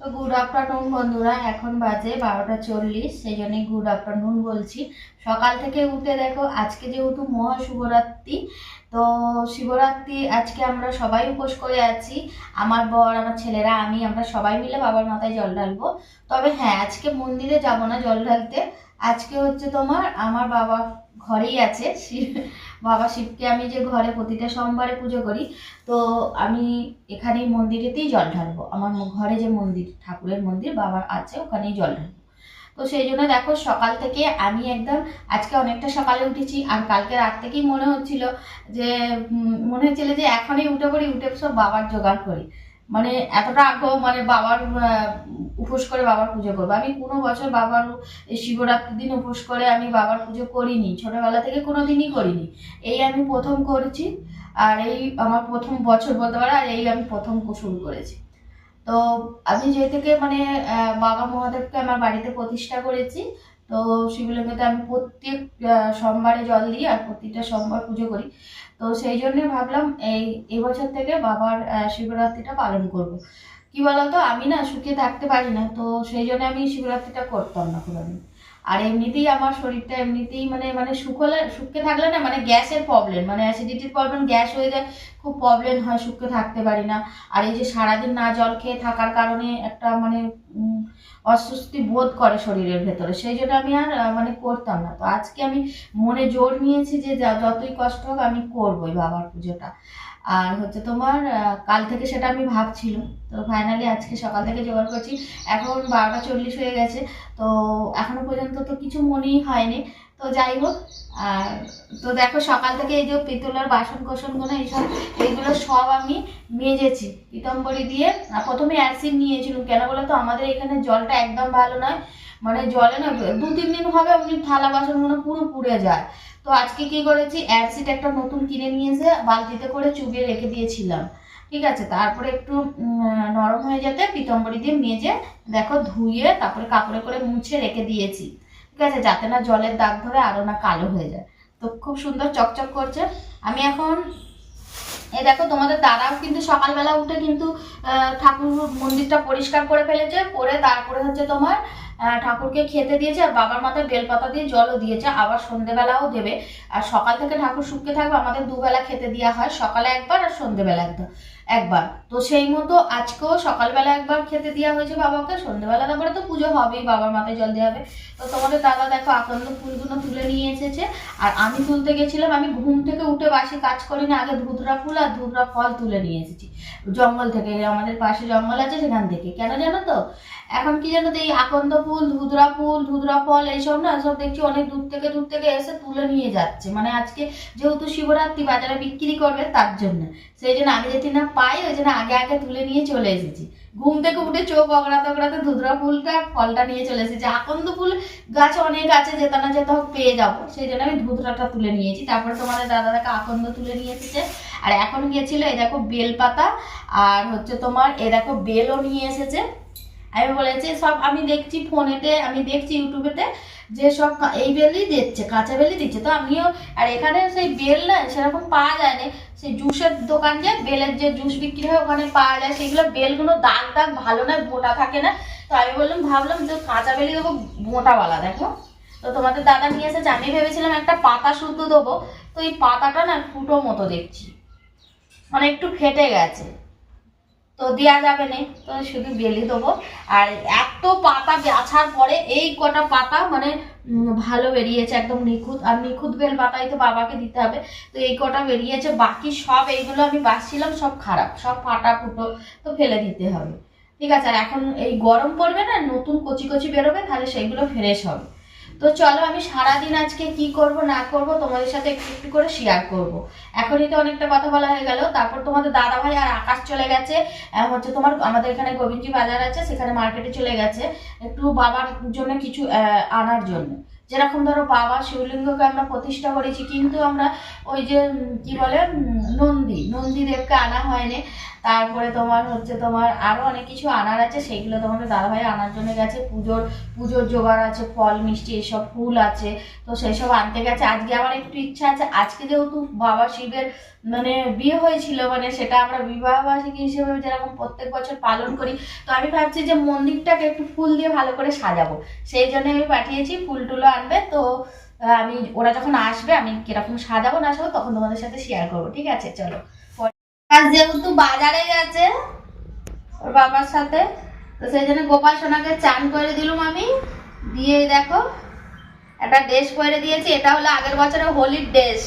তো good afternoon বন্ধুরা, এখন বাজে বারোটা চল্লিশ, সেই জন্যই গুড আফটারনুন বলছি। সকাল থেকে উঠে দেখো, আজকে যেহেতু মহাশিবরাত্রি, তো শিবরাত্রি আজকে আমরা সবাই উপোস করে আছি। আমার বর, আমার ছেলেরা, আমি, আমরা সবাই মিলে বাবার মাথায় জল ঢালবো। তবে হ্যাঁ আজকে মন্দিরে যাব না জল ঢালতে। আজকে হচ্ছে তোমার আমার বাবা ঘরেই আছে। বাবা শিবকে আমি যে ঘরে প্রতিটা সোমবারে পুজো করি, তো আমি এখানেই মন্দিরেতেই জল ঢালবো। আমার ঘরে যে মন্দির, ঠাকুরের মন্দির, বাবার আছে, ওখানেই জল ঢালবো। তো সেই জন্য দেখো, সকাল থেকে আমি একদম, আজকে অনেকটা সকালে উঠেছি, আর কালকে রাত থেকেই মনে হচ্ছিল যে মনে হচ্ছিল যে এখনই উঠে পড়ি, উঠে সব বাবার জোগাড় করি। মানে এতটা আগ্রহ মানে বাবার উপোস করে বাবার পুজো করব। আমি কোনো বছর বাবার শিবরাত্রির দিন উপোস করে আমি বাবার পুজো করিনি, ছোটবেলা থেকে কোনো দিনই করিনি। এই আমি প্রথম করেছি, আর এই আমার প্রথম বছর বলতে পারো, আর এই আমি প্রথম শুরু করেছি। তো আমি যে থেকে মানে বাবা মহাদেবকে আমার বাড়িতে প্রতিষ্ঠা করেছি, তো শিবলিঙ্গতে আমি প্রত্যেক সোমবারে জল দিই আর প্রত্যেকটা সোমবার পুজো করি। তো সেই জন্যে ভাবলাম এই এবছর থেকে বাবার শিবরাত্রিটা পালন করব। কি বলতো? আমি না সুখে থাকতে পারি না, তো সেই জন্য আমি শিবরাত্রিটা করতাম না কোনোদিন। আর এমনিতেই আমার শরীরটা এমনিতেই মানে মানে হলে, সুখে থাকলে না মানে গ্যাসের প্রবলেম মানে অ্যাসিডিটির প্রবলেম গ্যাস হয়ে যায়, খুব প্রবলেম হয় সুখে থাকতে পারি না। আর এই যে সারাদিন না জল খেয়ে থাকার কারণে একটা মানে অস্বস্তি বোধ করে শরীরের ভেতরে, সেই জন্য আমি আর মানে করতাম না। তো আজকে আমি মনে জোর নিয়েছি যে যা- যতই কষ্ট হোক আমি করবোই বাবার পুজোটা। আর হচ্ছে তোমার কাল থেকে সেটা আমি ভাবছিলাম। তো ফাইনালি আজকে সকাল থেকে জোগাড় করছি। এখন বারোটা চল্লিশ হয়ে গেছে। তো এখনও পর্যন্ত তো কিছু মনেই হয়নি। তো যাই হোক, আর তো দেখো সকাল থেকে এই যে পিতলের বাসন কোসনগুলো এইসব এইগুলো সব আমি মেজেছি। পিতম্বরি দিয়ে প্রথমে অ্যাসিড নিয়েছিলাম। কেন বলে তো? আমাদের এখানে জলটা একদম ভালো নয়। মানে জলে না দু তিন দিন হবে ওই থালা বাসনগুলো পুরো পুড়ে যায়। তো আজকে কি করেছি অ্যাসিড একটা নতুন কিনে নিয়ে এসে বালতিতে করে চুবিয়ে রেখে দিয়েছিলাম। ঠিক আছে, তারপরে একটু নরম হয়ে যেতে পিতম্বরি দিয়ে মেজে, দেখো ধুয়ে তারপরে কাপড়ে করে মুছে রেখে দিয়েছি। ঠিক আছে, যাতে না জলের দাগ ধরে আরও না কালো হয়ে যায়। তো খুব সুন্দর চকচক করছে। আমি এখন, এই দেখো তোমাদের দাদাও কিন্তু সকালবেলা উঠে কিন্তু ঠাকুর মন্দিরটা পরিষ্কার করে ফেলেছে, করে তারপরে হচ্ছে তোমার ঠাকুরকে খেতে দিয়েছে আর বাবার মাথায় বেলপাতা দিয়ে জলও দিয়েছে। আবার সন্ধেবেলাও দেবে। আর সকাল থেকে ঠাকুর শুকিয়ে থাকবে, আমাদের দুবেলা খেতে দেওয়া হয়। সকালে একবার আর সন্ধেবেলা একদম, একবার। তো সেই মতো আজকেও সকালবেলা একবার খেতে দেওয়া হয়েছে বাবাকে। সন্ধেবেলা তারপরে তো পুজো হবেই, বাবার মাথায় জল দেওয়া হবে। তো তোমাদের দাদা দেখো আকন্দ ফুলগুলো তুলে নিয়ে এসেছে। আর আমি তুলতে গেছিলাম, আমি ঘুম থেকে উঠে বাসি কাজ করি না আগে ধুতরা ফুল আর ধুতরা ফল তুলে নিয়ে এসেছি। জঙ্গল থেকে, আমাদের পাশে জঙ্গল আছে সেখান থেকে। কেন জানো তো? এখন কি জানো তো এই আকন্দ ফুল ধুদরা ফুল ধুদরা ফল, এইসব না, সব দেখছি অনেক দূর থেকে দূর থেকে এসে তুলে নিয়ে যাচ্ছে। মানে আজকে যেহেতু শিবরাত্রি, বাজারে বিক্রি করবে তার জন্য। সেই জন্য আমি যেটি না পাই, ওই জন্য আগে আগে তুলে নিয়ে চলে এসেছি। ঘুম থেকে উঠে চোখ অগড়াতে অগড়াতে ধুদরা ফুলটা, ফলটা নিয়ে চলে এসেছি। আকন্দ ফুল গাছ অনেক আছে, যেতে না যেতে হোক পেয়ে যাব। সেই জন্য আমি ধুতরাটা তুলে নিয়েছি। তারপরে তোমাদের দাদা দেখো আকন্দ তুলে নিয়ে এসেছে। আর এখন গিয়েছিল, এই দেখো বেলপাতা, আর হচ্ছে তোমার এ দেখো বেলও নিয়ে এসেছে। আমি বলেছি, সব আমি দেখছি ফোনেতে, আমি দেখছি ইউটিউবেতে যে সব এই বেলই দিচ্ছে, কাঁচা বেলই দিচ্ছে। তো আমিও, আর এখানে সেই বেল না, সেরকম পাওয়া যায় না সেই জুসের দোকান যে, বেলের যে জুস বিক্রি হয়, ওখানে পাওয়া যায়। সেগুলো বেলগুলো দাগ দাগ ভালো নয় মোটা থাকে না। তো আমি বললাম, ভাবলাম যে কাঁচা বেলি দেবো, মোটাওয়ালা দেখো। তো তোমাদের দাদা নিয়ে এসেছে, আমি ভেবেছিলাম একটা পাতা শুদ্ধ দেবো। তো এই পাতাটা না ফুটো মতো দেখছি। মানে একটু ফেটে গেছে। তো দেওয়া যাবে না, তো শুধু বেলি দেবো। আর এত পাতা বাছার পরে এই কটা পাতা মানে ভালো বেরিয়েছে, একদম নিখুঁত। আর নিখুঁত বেল পাতাই তো বাবাকে দিতে হবে। তো এই কটা বেরিয়েছে, বাকি সব এইগুলো আমি বাছছিলাম, সব খারাপ, সব ফাটা ফুটো তো ফেলে দিতে হবে। ঠিক আছে, আর এখন এই গরম পড়বে না, নতুন কচি কচি বেরোবে, তাহলে সেইগুলো ফ্রেশ হবে। তো চলো আমি সারাদিন আজকে কি করব, না করব, তোমাদের সাথে একটু একটু করে শেয়ার করব। এখনই তো অনেকটা কথা বলা হয়ে গেল। তারপর তোমাদের দাদা ভাই আর আকাশ চলে গেছে। হচ্ছে তোমার, আমাদের এখানে গোবিন্দজি বাজার আছে, সেখানে মার্কেটে চলে গেছে। একটু বাবার জন্য কিছু আনার জন্য। যেরকম ধরো বাবা শিবলিঙ্গকে আমরা প্রতিষ্ঠা করেছি কিন্তু আমরা ওই যে কি বলে উম, নন্দী নন্দীদেবকে আনা হয়নি। তারপরে তোমার হচ্ছে তোমার আরও অনেক কিছু আনার আছে সেগুলো তোমাদের দাদাভাই আনার জন্য গেছে। পুজোর পুজোর জোগাড় আছে ফল মিষ্টি এসব ফুল আছে তো সেসব আনতে গেছে। আজকে আমার একটু ইচ্ছা আছে আজকে যেহেতু বাবা শিবের মানে বিয়ে হয়েছিল মানে সেটা আমরা বিবাহবার্ষিকী হিসেবে যেরকম প্রত্যেক বছর পালন করি তো আমি ভাবছি যে মন্দিরটাকে একটু ফুল দিয়ে ভালো করে সাজাবো। সেই জন্য আমি পাঠিয়েছি ফুল টুলো আনবে, তো আমি, ওরা যখন আসবে, আমি কীরকম সাজাবো না সাজাবো, তখন তোমাদের সাথে শেয়ার করব, ঠিক আছে? চলো। যেহেতু বাজারে গেছে ওর বাবার সাথে, তো সেই জন্য গোপাল সোনাকে চান করে দিলুম আমি। দিয়ে দেখো, একটা ড্রেস পরে দিয়েছি, এটা হলো আগের বছরে হোলির ড্রেস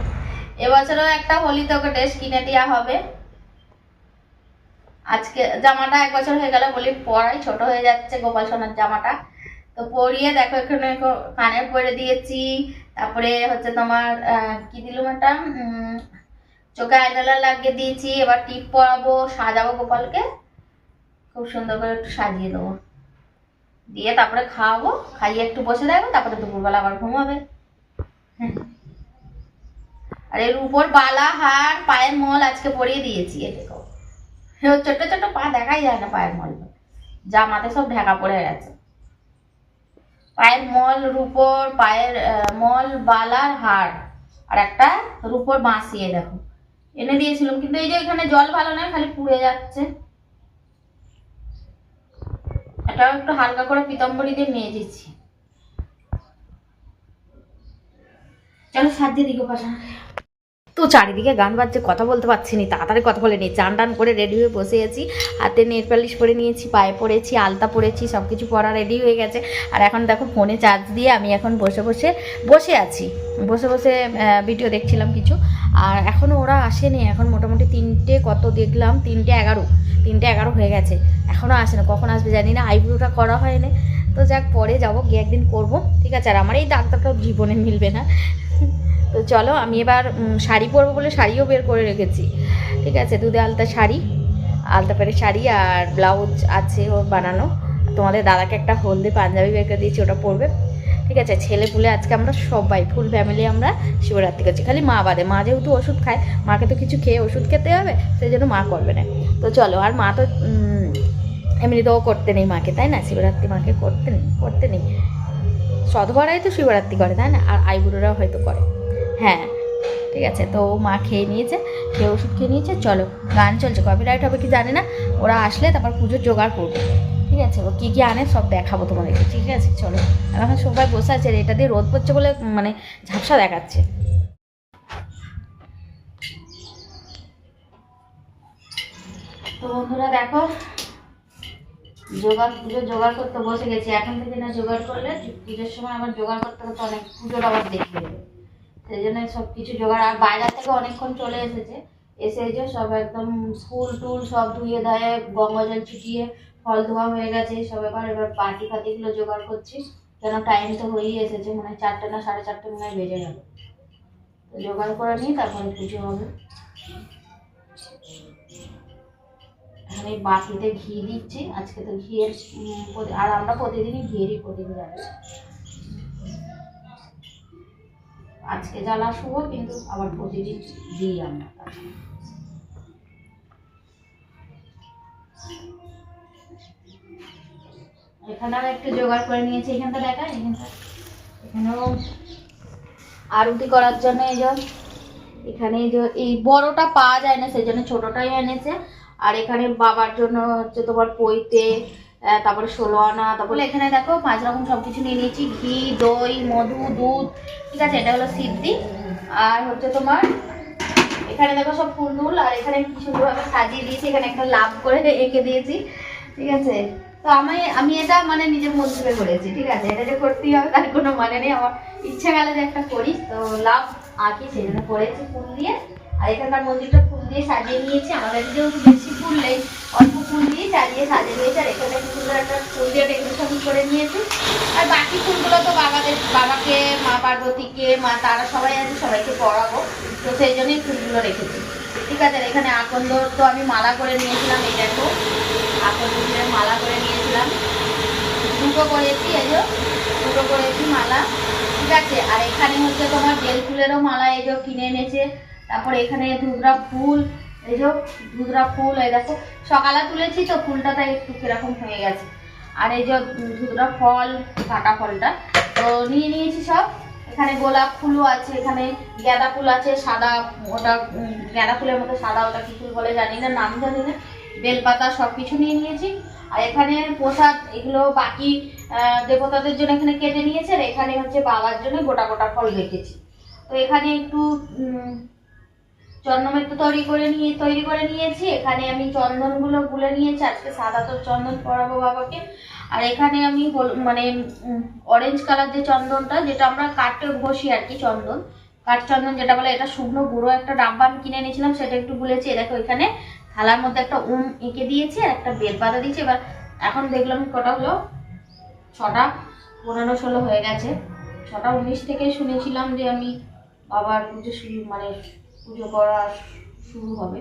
এবছরও একটা হোলিতে ওকে ড্রেস কিনে দেওয়া হবে। আজকে জামাটা এক বছর হয়ে গেল বলি পরাই ছোট হয়ে যাচ্ছে গোপাল সোনার জামাটা। তো পরিয়ে দেখো এখানে কানে পরে দিয়েছি। তারপরে হচ্ছে তোমার কি দিলুম একটা? চোখে আইলাইনার লাগিয়ে দিয়েছি। এবার টিপ পরাবো, সাজাবো গোপালকে। খুব সুন্দর করে একটু সাজিয়ে দেবো। দিয়ে তারপরে খাওয়াবো। খাইয়ে একটু বসে থাকব তারপরে দুপুরবেলা আবার ঘুমাবে। হ্যাঁ। আর এর উপর বালা, হার, পায়ের মল আজকে পরিয়ে দিয়েছি, এই দেখো। ছোট্ট ছোট্ট পা দেখাই যায় না পায়ের মল যা মাথায় সব ঢাকা পড়ে গেছে। পায়ের মল রূপোর পায়ের মল বালার হার আর একটা রূপোর বাঁশিয়ে দেখো। এনে দিয়েছিলাম, কিন্তু এই যে এখানে জল ভালো নয়, খালি পুড়ে যাচ্ছে। এটাও একটু হালকা করে পিতম্বরি দিয়ে মেজেছি চলো সাজিয়ে দিকে পাশা তো চারিদিকে গান বাজছে, কথা বলতে পারছি নি, তাড়াতাড়ি কথা বলে নি। চান টান করে রেডি হয়ে বসে আছি। হাতে নেট পালিশ পরে নিয়েছি, পায়ে পরেছি, আলতা পরেছি সব কিছু পরা রেডি হয়ে গেছে। আর এখন দেখো ফোনে চার্জ দিয়ে আমি এখন বসে বসে বসে আছি। বসে বসে ভিডিও দেখছিলাম কিছু। আর এখনও ওরা আসেনি, এখন মোটামুটি তিনটে কত দেখলাম, তিনটে এগারো। তিনটে এগারো হয়ে গেছে। এখনও আসে না কখন আসবে জানি না আইব্রোটা করা হয়নি। তো যাক, পরে যাব, গিয়ে একদিন করব। ঠিক আছে, আর আমার এই ডাক্তারটাও জীবনে মিলবে না। তো চলো, আমি এবার শাড়ি পরবো বলে শাড়িও বের করে রেখেছি। ঠিক আছে, দুধে আলতা শাড়ি, আলতা পেরে শাড়ি আর ব্লাউজ আছে ওর বানানো। তোমাদের দাদাকে একটা হলদে পাঞ্জাবি বের করে দিয়েছি, ওটা পরবে। ঠিক আছে, ছেলে পুলে আজকে আমরা সবাই, ফুল ফ্যামিলি আমরা শিবরাত্রি করছি। খালি মা বাদে, মা যেহেতু ওষুধ খায়, মাকে তো কিছু খেয়ে ওষুধ খেতে হবে, সেই জন্য মা করবে না। তো চলো, আর মা তো এমনিতেও করতে নেই মাকে, তাই না? শিবরাত্রি মাকে করতে নেই করতে নেই। সধবারাই তো শিবরাত্রি করে, তাই না? আর আইবুড়োরাও হয়তো করে। হ্যাঁ ঠিক আছে, তো মা খেয়ে নিয়েছে খেয়ে ওষুধ খেয়ে নিয়েছে, চলো, গান চলছে কপিরাইট হবে কি জানি না, ওরা আসলে তারপর পুজোর জোগাড় করবে, ঠিক আছে, ও কী কী আনে সব দেখাবো তোমাদেরকে, ঠিক আছে, চলো এখন সবাই বসে আছে এটা দিয়ে রোদ পড়ছে বলে মানে ঝাপসা দেখাচ্ছে। তো বন্ধুরা দেখো, জোগাড়, পুজোর জোগাড় করতে বসে গেছি, এখন থেকে না জোগাড় করলে পুজোর সময় আবার জোগাড় করতে করতে অনেক পুজোর আবার দেখে দেবে সেই জন্য সব কিছু জোগাড়। আর বাজার থেকে অনেকক্ষণ চলে এসেছে। এসে যে সব একদম স্কুল টুল সব ধুয়ে ধায়ে গঙ্গা জল ছিটিয়ে ফল ধোয়া হয়ে গেছে। সব এবার এবার পাটি ফাটিগুলো জোগাড় করছি। কেন টাইম তো হয়েই এসেছে। মানে চারটে না সাড়ে চারটে মনে হয় বেজে গেল জোগাড় করে নিই তারপরে পুজো হবে। এখানে বাটিতে ঘি দিচ্ছি। আজকে তো ঘিয়ের আর আমরা প্রতিদিনই ঘিয়েরই প্রতিদিন জ্বালাই আজকে জ্বালা শুভ, কিন্তু আবার প্রতিদিন দিই আমরা। এখানেও একটু জোগাড় করে নিয়েছি, এখানটা দেখা, এখানটা। এখানেও আরতি করার জন্য এই যে, এখানে এই বড়টা পাওয়া যায় না, সেই জন্য ছোটটাই এনেছে। আর এখানে বাবার জন্য হচ্ছে তোমার পইতে তারপরে ষোলো আনা, তারপরে এখানে দেখো পাঁচ রকম সব কিছু নিয়ে নিয়েছি, ঘি, দই, মধু, দুধ, ঠিক আছে, এটা হলো সিদ্ধি। আর হচ্ছে তোমার, এখানে দেখো সব ফুল টুল, আর এখানে কি সুন্দরভাবে সাজিয়ে দিয়েছি, এখানে একটা লাভ করে এঁকে দিয়েছি, ঠিক আছে? তো আমি আমি এটা মানে নিজের থেকে করেছি, ঠিক আছে? এটা যে করতেই হবে, তার কোনো মানে নেই, আমার ইচ্ছা গেলে যে একটা করি, তো লাভ আঁকি সেই জন্য করেছি ফুল দিয়ে। আর এখানকার মন্দিরটা ফুল দিয়ে সাজিয়ে নিয়েছি, আমাদের যেহেতু বেশি ফুল নেই অল্প ফুল দিয়ে চালিয়ে সাজিয়ে নিয়েছি আর এখানে একটা ফুল দিয়ে ডেকোরেশন করে নিয়েছি। আর বাকি ফুলগুলো তো বাবাদের, বাবাকে, মা পার্বতীকে, মা, তারা সবাই আছে, সবাইকে পড়াবো। তো সেই জন্যই ফুলগুলো রেখেছি। ঠিক আছে, এখানে আকন্দ তো আমি মালা করে নিয়েছিলাম, এই দেখো। আকন্দ মালা করে নিয়েছিলাম। দুটো করেছি, এই যে, দুটো করেছি মালা। ঠিক আছে, আর এখানে হচ্ছে তোমার বেল ফুলেরও মালা এই কিনে এনেছে। তারপর এখানে ধুতরা ফুল এই যে ধুতরা ফুল এই দেখো সকালে তুলেছি তো ফুলটা তাই একটু কীরকম হয়ে গেছে। আর এই যে ধুতরা ফল, কাটা ফলটা, তো নিয়ে নিয়েছি সব। এখানে গোলাপ ফুলও আছে, এখানে গাঁদা ফুল আছে, সাদা ওটা গাঁদা ফুলের মতো সাদা ওটা কি ফুল বলে জানি না, নাম জানি না। বেলপাতা সব কিছু নিয়ে নিয়েছি। আর এখানে প্রসাদ, এগুলো বাকি দেবতাদের জন্য এখানে কেটে নিয়েছে, আর এখানে হচ্ছে বাবার জন্য গোটা গোটা ফল রেখেছি। তো এখানে একটু চন্দনের তো তৈরি করে নিয়ে, তৈরি করে নিয়েছি। এখানে আমি চন্দনগুলো গুলে নিয়েছি। আজকে সাদা তো চন্দন পরাবো বাবাকে। আর এখানে আমি মানে অরেঞ্জ কালার যে চন্দনটা, যেটা আমরা কাটতে বসি আর কি চন্দন, কাঠ চন্দন যেটা বলে, এটা শুকনো গুঁড়ো একটা ডাব্বা আমি কিনে নিয়েছিলাম সেটা একটু গুলেছি। দেখো, এখানে থালার মধ্যে একটা উম এঁকে দিয়েছি আর একটা বেলপাতা দিয়েছি। এবার এখন দেখলাম কটা হলো? ছটা, পনেরো, ষোলো হয়ে গেছে। ছটা, উনিশ থেকে শুনেছিলাম যে আমি বাবার পুজো শুরু মানে পুজো করা শুরু হবে।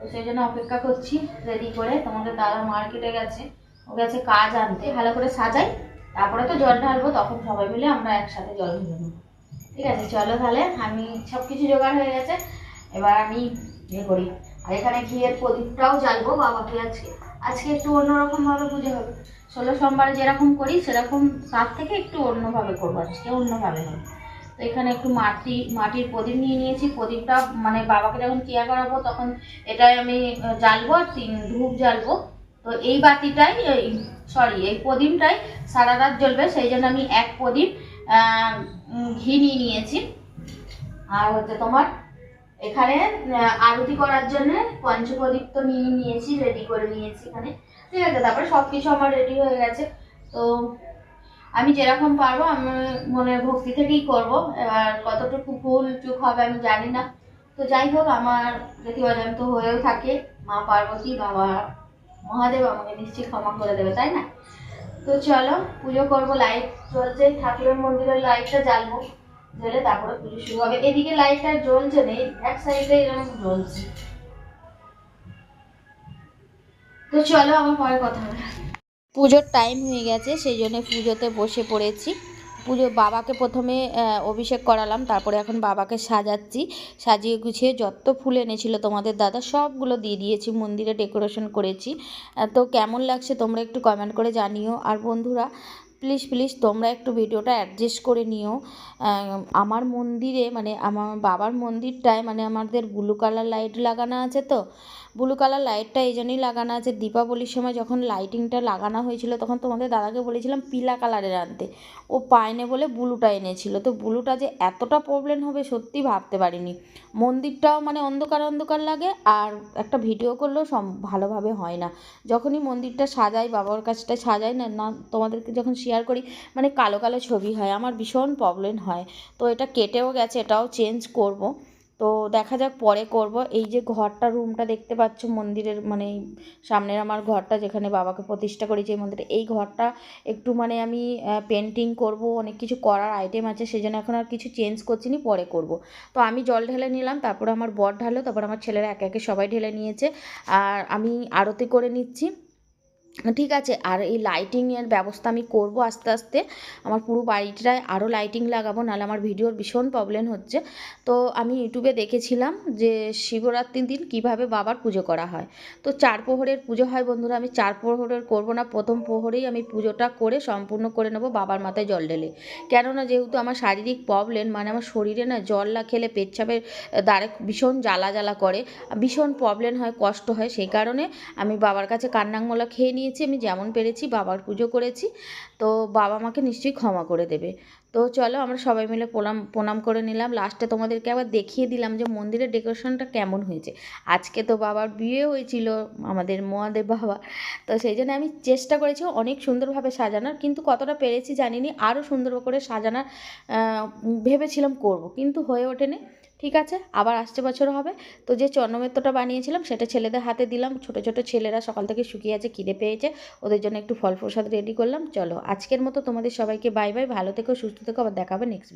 তো সেই জন্য অপেক্ষা করছি রেডি করে। তোমাদের দাদা মার্কেটে গেছে। ও গেছে কাজ আনতে। ভালো করে সাজাই। তারপরে তো জল ঢালবো, তখন সবাই মিলে আমরা একসাথে জল ঢেলে নেব। ঠিক আছে, চলো তাহলে। আমি সব কিছু জোগাড় হয়ে গেছে। এবার আমি ইয়ে করি। আর এখানে ঘিয়ের প্রদীপটাও জ্বালবো বাবাকে আজকে। আজকে একটু অন্যরকম ভাবে পুজো হবে। ষোলো সোমবারে যেরকম করি, সেরকম তার থেকে একটু অন্যভাবে করব। আজকে অন্যভাবে হবে। তো এখানে একটু মাটি, মাটির প্রদীপ নিয়ে নিয়েছি। প্রদীপটা মানে বাবাকে যখন ক্রিয়া করাবো তখন এটাই আমি জ্বালবো আর তিন ধূপ জ্বালবো। তো এই বাতিটাই সরি এই প্রদীপটাই সারা রাত জ্বলবে। সেই জন্য আমি এক প্রদীপ ঘি নিয়ে নিয়েছি। আর হচ্ছে তোমার এখানে আরতি করার জন্য পঞ্চপ্রদীপ তো নিয়ে নিয়েছি রেডি করে নিয়েছি এখানে। ঠিক আছে, তারপরে সব কিছু আমার রেডি হয়ে গেছে। তো আমি যেরকম পারব, আমি মনে ভক্তি থেকেই করব। এবার কতটুকু ফুল চুক হবে আমি জানি না। তো যাই হোক, আমার যদি অজান্ত হয়েও থাকে। মা পার্বতী, বাবা মহাদেব আমাকে নিশ্চয়ই ক্ষমা করে দেবে, তাই না? তো চলো, পুজো করব লাইট জ্বলছে। ঠাকুরের মন্দিরের লাইটটা জ্বালবো, জ্বলে তারপরে পুজো শুরু হবে। এদিকে লাইটটা জ্বলছে নেই এক সাইডে এরকম জ্বলছে। তো চলো, আমার পরে কথা হবে। পুজোর টাইম হয়ে গেছে সেই জন্য পুজোতে বসে পড়েছি। পুজো বাবাকে প্রথমে অভিষেক করালাম, তারপরে এখন বাবাকে সাজাচ্ছি। সাজিয়ে গুছিয়ে যত ফুল এনেছিল তোমাদের দাদা, সবগুলো দিয়ে দিয়েছি, মন্দিরে ডেকোরেশন করেছি। তো কেমন লাগছে তোমরা একটু কমেন্ট করে জানিও। আর বন্ধুরা প্লিজ প্লিজ তোমরা একটু ভিডিওটা অ্যাডজাস্ট করে নিও। আমার মন্দিরে মানে আমার বাবার মন্দিরটায় মানে আমাদের ব্লু কালার লাইট লাগানো আছে তো ব্লু কালার লাইটটা এই জন্যই লাগানো আছে। দীপাবলির সময় যখন লাইটিংটা লাগানো হয়েছিল, তখন তোমাদের দাদাকে বলেছিলাম পিলা কালারের আনতে। ও পায়নি বলে ব্লুটা এনেছিল। তো ব্লুটা যে এতটা প্রবলেম হবে সত্যি ভাবতে পারিনি। মন্দিরটাও মানে অন্ধকার অন্ধকার লাগে আর একটা ভিডিও করলেও সম, ভালোভাবে হয় না। যখনই মন্দিরটা সাজাই, বাবার কাছটা সাজাই, না না, তোমাদেরকে যখন শেয়ার করি মানে কালো কালো ছবি হয়, আমার ভীষণ প্রবলেম হয়। তো এটা কেটেও গেছে, এটাও চেঞ্জ করব। তো দেখা যাক পরে করব। এই যে ঘরটা রুমটা দেখতে পাচ্ছ, মন্দিরের মানে সামনের আমার ঘরটা যেখানে বাবাকে প্রতিষ্ঠা করেছি এই মন্দিরে। এই ঘরটা একটু মানে আমি পেন্টিং করব, অনেক কিছু করার আইটেম আছে সেই জন্য এখন আর কিছু চেঞ্জ করছি নি পরে করব। তো আমি জল ঢেলে নিলাম, তারপরে আমার বর ঢালো তারপর আমার ছেলেরা একে একে সবাই ঢেলে নিয়েছে। আর আমি আরতি করে নিচ্ছি। ঠিক আছে, আর এই লাইটিংয়ের ব্যবস্থা আমি করব আস্তে আস্তে। আমার পুরো বাড়িটায় আরও লাইটিং লাগাবো, নাহলে আমার ভিডিওর ভীষণ প্রবলেম হচ্ছে। তো আমি ইউটিউবে দেখেছিলাম যে শিবরাত্রির দিন কীভাবে বাবার পুজো করা হয়। তো চার প্রহরের পুজো হয় বন্ধুরা, আমি চার প্রহরের করব না, প্রথম প্রহরেই আমি পুজোটা করে সম্পূর্ণ করে নেব বাবার মাথায় জল ঢেলে। কেননা যেহেতু আমার শারীরিক প্রবলেম মানে আমার শরীরে না জল না খেলে পেচ্ছাপের দ্বারে ভীষণ জ্বালা জ্বালা করে, ভীষণ প্রবলেম হয়, কষ্ট হয়। সেই কারণে আমি বাবার কাছে কান্নাঙ্গলা খেয়ে নিয়েছি আমি যেমন পেরেছি বাবার পুজো করেছি, তো বাবা আমাকে নিশ্চয়ই ক্ষমা করে দেবে। তো চলো আমরা সবাই মিলে প্রণাম প্রণাম করে নিলাম। লাস্টে তোমাদেরকে আবার দেখিয়ে দিলাম যে মন্দিরের ডেকোরেশনটা কেমন হয়েছে। আজকে তো বাবার বিয়ে হয়েছিল আমাদের মহাদেব বাবা, তো সেই জন্য আমি চেষ্টা করেছি অনেক সুন্দরভাবে সাজানোর, কিন্তু কতটা পেরেছি জানিনি। আরও সুন্দর করে সাজানোর ভেবেছিলাম করব, কিন্তু হয়ে ওঠেনি। ঠিক আছে, আবার আসছে বছর হবে। তো যে চন্নমেত্তটা বানিয়েছিলাম, সেটা ছেলেদের হাতে দিলাম। ছোট ছোট ছেলেরা সকাল থেকে শুকিয়ে আছে, খিদে পেয়েছে। ওদের জন্য একটু ফল প্রসাদ রেডি করলাম। চলো, আজকের মতো তোমাদের সবাইকে বাই বাই ভালো থেকো, সুস্থ থেকো। আবার দেখাবে নেক্সট